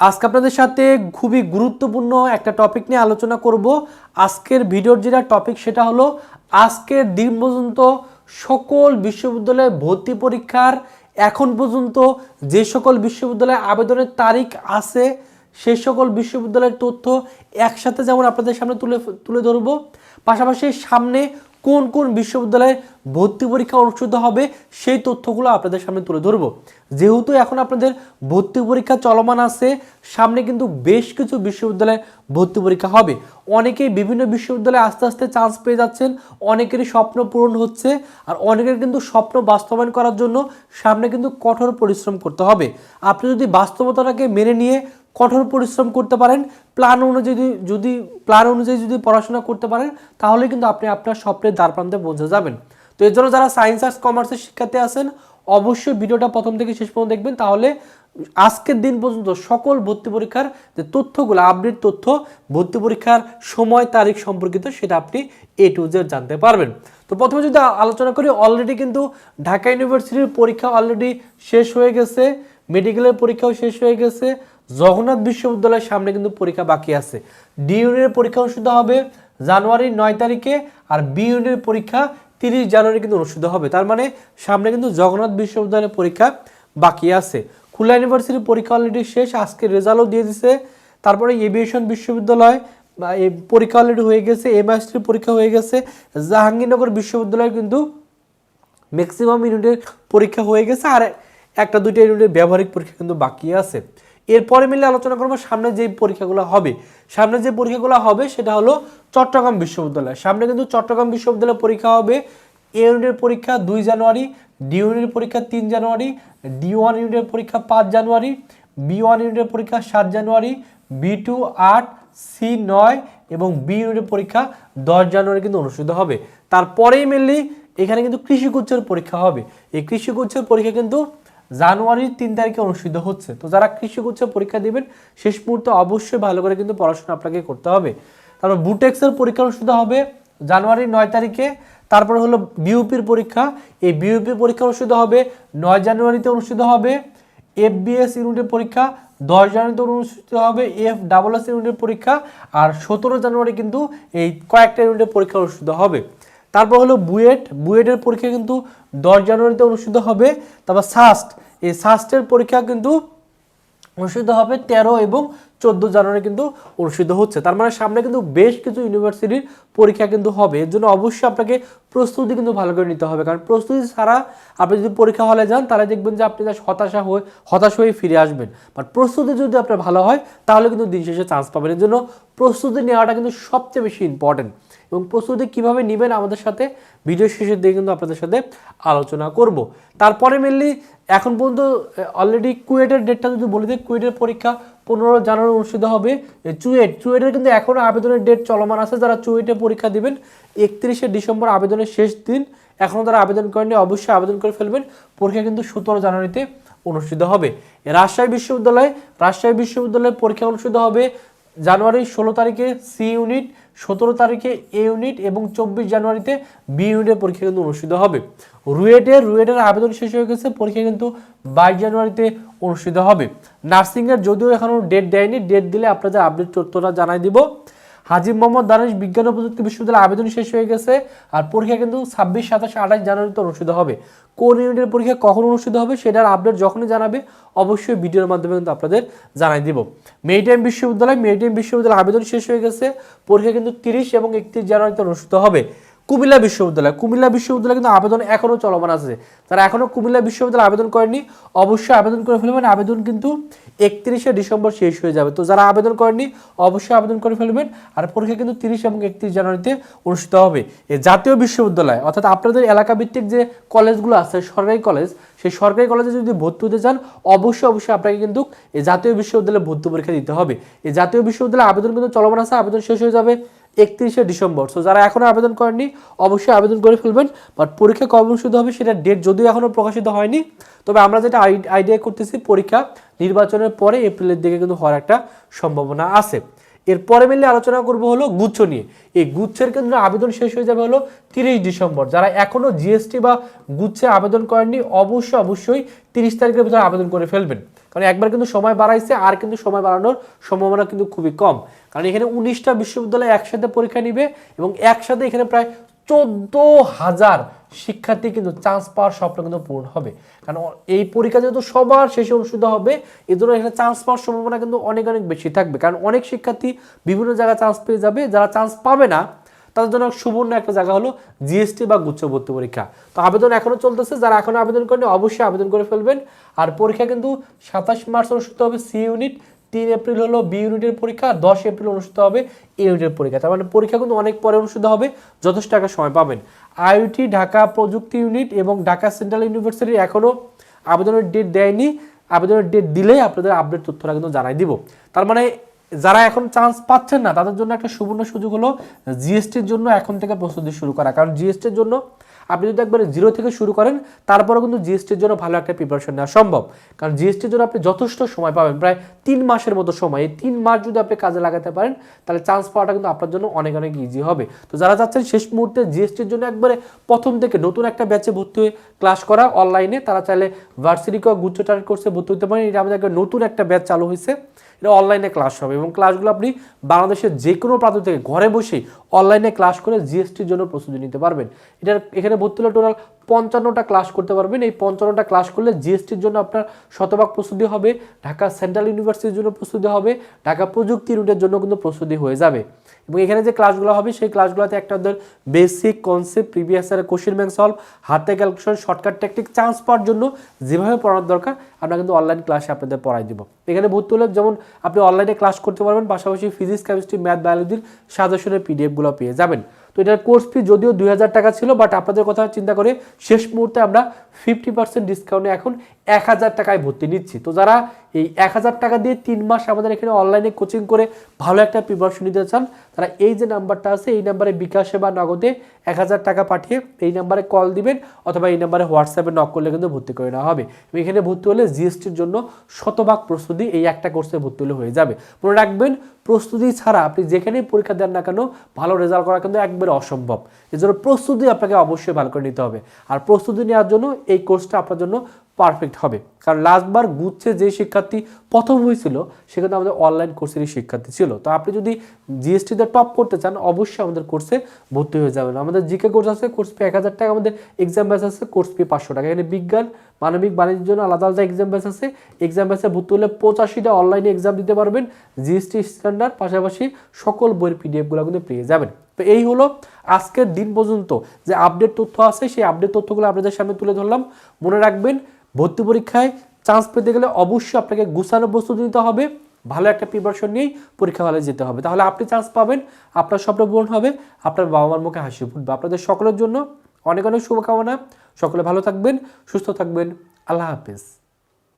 আজকে আপনাদের সাথে খুবই গুরুত্বপূর্ণ একটা টপিক নিয়ে আলোচনা করব। আজকের ভিডিওর যেটা টপিক সেটা হলো আজকের দিন পর্যন্ত সকল বিশ্ববিদ্যালয়ে ভর্তি পরীক্ষার এখন পর্যন্ত যে সকল বিশ্ববিদ্যালয়ে আবেদনের তারিখ আছে সেই সকল বিশ্ববিদ্যালয়ের তথ্য একসাথে যেমন আপনাদের সামনে তুলে তুলে ধরবো। পাশাপাশি সামনে কোন কোন বিশ্ববিদ্যালয়ে ভর্তি পরীক্ষা অনুষ্ঠিত হবে সেই তথ্যগুলো আপনাদের সামনে তুলে ধরবো। যেহেতু এখন আপনাদের ভর্তি পরীক্ষা চলমান আছে, সামনে কিন্তু বেশ কিছু বিশ্ববিদ্যালয়ে ভর্তি পরীক্ষা হবে। অনেকেই বিভিন্ন বিশ্ববিদ্যালয়ে আস্তে আস্তে চান্স পেয়ে যাচ্ছেন, অনেকেরই স্বপ্ন পূরণ হচ্ছে আর অনেকের কিন্তু স্বপ্ন বাস্তবায়ন করার জন্য সামনে কিন্তু কঠোর পরিশ্রম করতে হবে। আপনি যদি বাস্তবতাটাকে মেনে নিয়ে কঠোর পরিশ্রম করতে পারেন। প্ল্যান অনুযায়ী যদি- প্ল্যান অনুযায়ী যদি পড়াশোনা করতে পারেন, তাহলে কিন্তু আপনি আপনার স্বপ্নের দ্বার প্রান্তে পৌঁছে যাবেন। তো এর জন্য যারা সায়েন্স আর্টস কমার্সের শিক্ষার্থী আছেন, অবশ্যই ভিডিওটা প্রথম থেকে শেষ পর্যন্ত দেখবেন। তাহলে আজকের দিন পর্যন্ত সকল ভর্তি পরীক্ষার যে তথ্যগুলো আপডেট তথ্য, ভর্তি পরীক্ষার সময়, তারিখ সম্পর্কিত সেটা আপনি এ টু জেড জানতে পারবেন। তো প্রথমে যদি আলোচনা করি অলরেডি কিন্তু ঢাকা ইউনিভার্সিটির পরীক্ষা অলরেডি শেষ হয়ে গেছে মেডিকেলের পরীক্ষাও শেষ হয়ে গেছে। জগন্নাথ বিশ্ববিদ্যালয়ের সামনে কিন্তু পরীক্ষা বাকি আছে। ডি ইউনিটের পরীক্ষা অনুষ্ঠিত হবে জানুয়ারির নয় তারিখে আর বি ইউনিটের পরীক্ষা তিরিশ জানুয়ারি কিন্তু অনুষ্ঠিত হবে। তার মানে সামনে কিন্তু জগন্নাথ বিশ্ববিদ্যালয়ের পরীক্ষা বাকি আছে। খুলনা ইউনিভার্সিটির পরীক্ষা অলরেডি শেষ, আজকে রেজাল্টও দিয়ে দিছে। তারপরে এভিয়েশন বিশ্ববিদ্যালয় পরীক্ষা অলরেডি হয়ে গেছে, এমআইএসটির পরীক্ষা হয়ে গেছে। জাহাঙ্গীরনগর বিশ্ববিদ্যালয় কিন্তু ম্যাক্সিমাম ইউনিটের পরীক্ষা হয়ে গেছে আর একটা দুইটা ইউনিটের ব্যবহারিক পরীক্ষা কিন্তু বাকি আছে। এরপরে মিলে আলোচনা করব সামনে যে পরীক্ষাগুলো হবে। সামনে যে পরীক্ষাগুলো হবে, সেটা হলো চট্টগ্রাম বিশ্ববিদ্যালয়। সামনে কিন্তু চট্টগ্রাম বিশ্ববিদ্যালয়ের পরীক্ষা হবে। এ ইউনিটের পরীক্ষা দুই জানুয়ারি, ডি ইউনিটের পরীক্ষা তিন জানুয়ারি, ডি ওয়ান ইউনিটের পরীক্ষা পাঁচ জানুয়ারি, বি ওয়ান ইউনিটের পরীক্ষা সাত জানুয়ারি, বি টু আট, সি নয় এবং বি ইউনিটের পরীক্ষা দশ জানুয়ারি কিন্তু অনুষ্ঠিত হবে। তারপরেই মেনলি এখানে কিন্তু কৃষিগুচ্ছের পরীক্ষা হবে। এই কৃষিগুচ্ছের পরীক্ষা কিন্তু জানুয়ারির তিন তারিখে অনুষ্ঠিত হচ্ছে। তো যারা কৃষি কৃষিগুচ্ছ পরীক্ষা দিবেন, শেষ মুহূর্তে অবশ্যই ভালো করে কিন্তু পড়াশোনা আপনাকে করতে হবে। তারপর বুটেক্সের পরীক্ষা অনুষ্ঠিত হবে জানুয়ারির নয় তারিখে। তারপর হলো বিউপির পরীক্ষা। এই বিউপির পরীক্ষা অনুষ্ঠিত হবে নয় জানুয়ারিতে অনুষ্ঠিত হবে। এফ এফবিএস ইউনিটের পরীক্ষা দশ জানুয়ারিতে অনুষ্ঠিত হবে। এফ ডাবল এস ইউনিটের পরীক্ষা। আর সতেরো জানুয়ারি কিন্তু এই কয়েকটা ইউনিটের পরীক্ষা অনুষ্ঠিত হবে। তারপর হলো বুয়েট। বুয়েটের পরীক্ষা কিন্তু দশ জানুয়ারিতে অনুষ্ঠিত হবে। তারপর সাস্ট। এই সাস্টের পরীক্ষা কিন্তু অনুষ্ঠিত হবে তেরো এবং চোদ্দ জানুয়ারি কিন্তু অনুষ্ঠিত হচ্ছে। তার মানে সামনে কিন্তু বেশ কিছু ইউনিভার্সিটির পরীক্ষা কিন্তু হবে। এর জন্য অবশ্যই আপনাকে প্রস্তুতি কিন্তু ভালো করে নিতে হবে। কারণ প্রস্তুতি ছাড়া আপনি যদি পরীক্ষা হলে যান, তাহলে দেখবেন যে আপনি জাস্ট হতাশা হয়ে, হতাশ হয়ে ফিরে আসবেন। বাট প্রস্তুতি যদি আপনার ভালো হয়, তাহলে কিন্তু দিন শেষে চান্স পাবেন। এর জন্য প্রস্তুতি নেওয়াটা কিন্তু সবচেয়ে বেশি ইম্পর্টেন্ট এবং প্রস্তুতি কীভাবে নেবেন আমাদের সাথে ভিডিও শেষের দিকে কিন্তু আপনাদের সাথে আলোচনা করব। তারপরে মেনলি এখন পর্যন্ত অলরেডি কুয়েটের ডেটটা যদি বলে দিই কুয়েটের পরীক্ষা পনেরো জানুয়ারি অনুষ্ঠিত হবে চুয়েট। চুয়েটের কিন্তু এখনও আবেদনের ডেট চলমান আছে। যারা চুয়েটে পরীক্ষা দেবেন, একত্রিশে ডিসেম্বর আবেদনের শেষ দিন এখনও তারা আবেদন করেননি, অবশ্যই আবেদন করে ফেলবেন। পরীক্ষা কিন্তু সতেরো জানুয়ারিতে অনুষ্ঠিত হবে। রাজশাহী বিশ্ববিদ্যালয়, রাজশাহী বিশ্ববিদ্যালয়ের পরীক্ষা অনুষ্ঠিত হবে জানুয়ারির ষোলো তারিখে সি ইউনিট সতেরো তারিখে এ ইউনিট এবং চব্বিশ জানুয়ারিতে বি ইউনিটের পরীক্ষা কিন্তু অনুষ্ঠিত হবে। রুয়েটের রুয়েটের আবেদন শেষ হয়ে গেছে, পরীক্ষা কিন্তু বাইশ জানুয়ারিতে অনুষ্ঠিত হবে। নার্সিংয়ের যদিও এখনও ডেট দেয়নি ডেট দিলে আপনাদের আপডেট তথ্যটা জানাই দিব। হাজির মোহাম্মদ দানেশ বিজ্ঞান ও প্রযুক্তি বিশ্ববিদ্যালয় আবেদন শেষ হয়ে গেছে, আর পরীক্ষা কিন্তু ছাব্বিশ, সাতাশ, আঠাশ জানুয়ারিতে অনুষ্ঠিত হবে। কোন ইউনিটের পরীক্ষা কখন অনুষ্ঠিত হবে সেটার আপডেট যখনই জানাবে, অবশ্যই ভিডিওর মাধ্যমে কিন্তু আপনাদের জানাই দিব। মেরিটাইম বিশ্ববিদ্যালয়, মেরিটাইম বিশ্ববিদ্যালয়ের আবেদন শেষ হয়ে গেছে, পরীক্ষা কিন্তু তিরিশ এবং একত্রিশ জানুয়ারিতে অনুষ্ঠিত হবে। কুমিল্লা বিশ্ববিদ্যালয়। কুমিল্লা বিশ্ববিদ্যালয় কিন্তু আবেদন এখনও চলমান আছে। তারা এখনও কুমিল্লা বিশ্ববিদ্যালয় আবেদন করেনি অবশ্যই আবেদন করে ফেলবেন। আবেদন কিন্তু একত্রিশে ডিসেম্বর শেষ হয়ে যাবে। তো যারা আবেদন করেনি অবশ্যই আবেদন করে ফেলবেন। আর পরীক্ষা কিন্তু তিরিশ এবং একত্রিশ জানুয়ারিতে অনুষ্ঠিত হবে। জাতীয় বিশ্ববিদ্যালয়, অর্থাৎ আপনাদের এলাকা ভিত্তিক যে কলেজগুলো আছে, সরকারি কলেজ, সেই সরকারি কলেজে যদি ভর্তি হতে চান, অবশ্যই অবশ্যই আপনাকে কিন্তু এই জাতীয় বিশ্ববিদ্যালয়ে ভর্তি পরীক্ষা দিতে হবে। এই জাতীয় বিশ্ববিদ্যালয়ে আবেদন কিন্তু চলমান আছে। আবেদন শেষ হয়ে যাবে। একত্রিশে ডিসেম্বর। সো যারা এখনও আবেদন করেননি, অবশ্যই আবেদন করে ফেলবেন। বাট পরীক্ষা কবে অনুষ্ঠিত হবে সেটা ডেট যদিও এখনও প্রকাশিত হয়নি, তবে আমরা যেটা আইডিয়া করতেছি, পরীক্ষা নির্বাচনের পরে এপ্রিলের দিকে কিন্তু হওয়ার একটা সম্ভাবনা আছে। এরপরে মিলে আলোচনা করব হলো গুচ্ছ নিয়ে। এই গুচ্ছের কেন্দ্রে আবেদন শেষ হয়ে যাবে হলো তিরিশ ডিসেম্বর। যারা এখনও জিএসটি বা গুচ্ছে আবেদন করেননি, অবশ্যই অবশ্যই তিরিশ তারিখের ভিতরে আবেদন করে ফেলবেন। কারণ একবার কিন্তু সময় বাড়াইছে, আর কিন্তু সময় বাড়ানোর সম্ভাবনা কিন্তু খুবই কম। কারণ এখানে উনিশটা বিশ্ববিদ্যালয় একসাথে পরীক্ষা নিবে এবং একসাথে এখানে প্রায় চোদ্দ হাজার শিক্ষার্থী কিন্তু চান্স পাওয়ার স্বপ্ন কিন্তু পূরণ হবে। কারণ এই পরীক্ষা যেহেতু সবার শেষে অনুষ্ঠিত হবে, এই জন্য এখানে চান্স পাওয়ার সম্ভাবনা কিন্তু অনেক অনেক বেশি থাকবে। কারণ অনেক শিক্ষার্থী বিভিন্ন জায়গায় চান্স পেয়ে যাবে, যারা চান্স পাবে না, তাদের জন্য সুবর্ণ একটা জায়গা হলো জিএসটি বা গুচ্ছ ভর্তি পরীক্ষা। তো আবেদন এখনও চলতেছে, যারা এখনও আবেদন করেনি অবশ্যই আবেদন করে ফেলবেন। আর পরীক্ষা কিন্তু সাতাশ মার্চ অনুষ্ঠিত হবে সি ইউনিট তিন এপ্রিল হলো বি ইউনিটের পরীক্ষা, দশ এপ্রিল অনুষ্ঠিত হবে এ ইউনিটের পরীক্ষা। তার মানে পরীক্ষা কিন্তু অনেক পরে অনুষ্ঠিত হবে, যথেষ্ট টাকা সময় পাবেন। আইআইটি ঢাকা প্রযুক্তি ইউনিট এবং ঢাকা সেন্ট্রাল ইউনিভার্সিটি এখনও আবেদনের ডেট দেয়নি। আবেদনের ডেট দিলেই আপনাদের আপডেট তথ্যটা কিন্তু জানাই দিব। তার মানে যারা এখন চান্স পাচ্ছেন না, তাদের জন্য একটা সুবর্ণ সুযোগ হলো জিএসটির জন্য এখন থেকে প্রস্তুতি শুরু করা। কারণ জিএসটির জন্য আপনি যদি একবারে জিরো থেকে শুরু করেন তারপরে কিন্তু জিএসটির জন্য ভালো একটা প্রিপারেশন নেওয়া সম্ভব। কারণ জিএসটির জন্য আপনি যথেষ্ট সময় পাবেন, প্রায় তিন মাসের মতো সময়। এই তিন মাস যদি আপনি কাজে লাগাতে পারেন, তাহলে চান্স পাওয়াটা কিন্তু আপনার জন্য অনেক অনেক ইজি হবে। তো যারা চাচ্ছেন শেষ মুহূর্তে জিএসটির জন্য একবারে প্রথম থেকে নতুন একটা ব্যাচে ভর্তি হয়ে ক্লাস করা অনলাইনে তারা চাইলে ভার্সিটি গুচ্ছ টার্গেট কোর্সে ভর্তি হতে পারেন। এটা আমাদের নতুন একটা ব্যাচ চালু হয়েছে। এটা অনলাইনে ক্লাস হবে এবং ক্লাসগুলো আপনি বাংলাদেশের যে কোনো প্রান্ত থেকে ঘরে বসেই অনলাইনে ক্লাস করে জিএসটির জন্য প্রস্তুতি নিতে পারবেন। এটার এখানে ভর্তি হলে টোটাল পঞ্চান্নটা ক্লাস করতে পারবেন। এই পঞ্চান্নটা ক্লাস করলে জিএসটির জন্য আপনার শতভাগ প্রস্তুতি হবে, ঢাকা সেন্ট্রাল ইউনিভার্সিটির জন্য প্রস্তুতি হবে, ঢাকা প্রযুক্তি রুটের জন্য কিন্তু প্রস্তুতি হয়ে যাবে। এবং এখানে যে ক্লাসগুলো হবে, সেই ক্লাসগুলোতে একটা ওদের বেসিক কনসেপ্ট প্রিভিয়াস ইয়ারের কোশ্চেন ব্যাংক সলভ হাতে ক্যালকুলেশন শর্টকাট টেকনিক চান্স পাওয়ার জন্য যেভাবে পড়ানোর দরকার, আমরা কিন্তু অনলাইন ক্লাসে আপনাদের পড়াই দিব। এখানে ভর্তি হলে যেমন আপনি অনলাইনে ক্লাস করতে পারবেন, পাশাপাশি ফিজিক্স কেমিস্ট্রি ম্যাথ বায়োলজির সাজেশনের পিডিএফগুলো পেয়ে যাবেন। তো এটার কোর্স ফি যদিও দুই হাজার টাকা ছিল বাট আপনাদের কথা চিন্তা করে শেষ মুহূর্তে আমরা ফিফটি পার্সেন্ট ডিসকাউন্টে এখন এক হাজার টাকায় ভর্তি নিচ্ছি। তো যারা এই এক হাজার টাকা দিয়ে তিন মাস আমাদের এখানে অনলাইনে কোচিং করে ভালো একটা প্রিপারেশন নিতে চান, তারা এই যে নাম্বারটা আছে, এই নাম্বারে বিকাশে বা নগদে এক হাজার টাকা পাঠিয়ে এই নাম্বারে কল দিবেন অথবা এই নাম্বারে হোয়াটসঅ্যাপে নক করলে কিন্তু ভর্তি করে নেওয়া হবে। এখানে ভর্তি হলে জিএসটির জন্য শতভাগ প্রস্তুতি এই একটা কোর্সে ভর্তি হলে হয়ে যাবে। মনে রাখবেন, প্রস্তুতি ছাড়া আপনি যেখানেই পরীক্ষা দেন না কেন, ভালো রেজাল্ট করা কিন্তু একবারে অসম্ভব। এজন্য প্রস্তুতি আপনাকে অবশ্যই ভালো করে নিতে হবে। আর প্রস্তুতি নেওয়ার জন্য এই কোর্সটা আপনার জন্য পারফেক্ট হবে। কারণ লাস্টবার গুচ্ছে যে শিক্ষার্থী প্রথম হয়েছিল সেখানে আমাদের অনলাইন কোর্সেরই শিক্ষার্থী ছিল। তো আপনি যদি জিএসটিতে টপ করতে চান, অবশ্যই আমাদের কোর্সে ভর্তি হয়ে যাবেন। আমাদের জিকে কোর্স আছে কোর্স ফি এক হাজার টাকা, আমাদের এক্সাম ব্যাচ আছে কোর্স ফি পাঁচশো টাকা। এখানে বিজ্ঞান, মানবিক বাণিজ্যের জন্য আলাদা আলাদা এক্সাম ব্যাচ আছে। এক্সাম ব্যাচে ভর্তি হলে পঁচাশিটা অনলাইনে এক্সাম দিতে পারবেন। জিএসটি স্ট্যান্ডার্ড পাশাপাশি সকল বইয়ের পিডিএফগুলো কিন্তু পেয়ে যাবেন। তো এই হলো আজকের দিন পর্যন্ত যে আপডেট তথ্য আছে, সেই আপডেট তথ্যগুলো আপনাদের সামনে তুলে ধরলাম। মনে রাখবেন, ভর্তি পরীক্ষায় চান্স পেতে গেলে অবশ্যই আপনাকে গুছানো প্রস্তুতি নিতে হবে। ভালো একটা প্রিপারেশন নিয়েই পরীক্ষা হলে যেতে হবে। তাহলে আপনি চান্স পাবেন, আপনার স্বপ্ন পূরণ হবে, আপনার বাবা মার মুখে হাসি ফুটবে। আপনাদের সকলের জন্য অনেক অনেক শুভকামনা। সকলে ভালো থাকবেন, সুস্থ থাকবেন। আল্লাহ হাফেজ।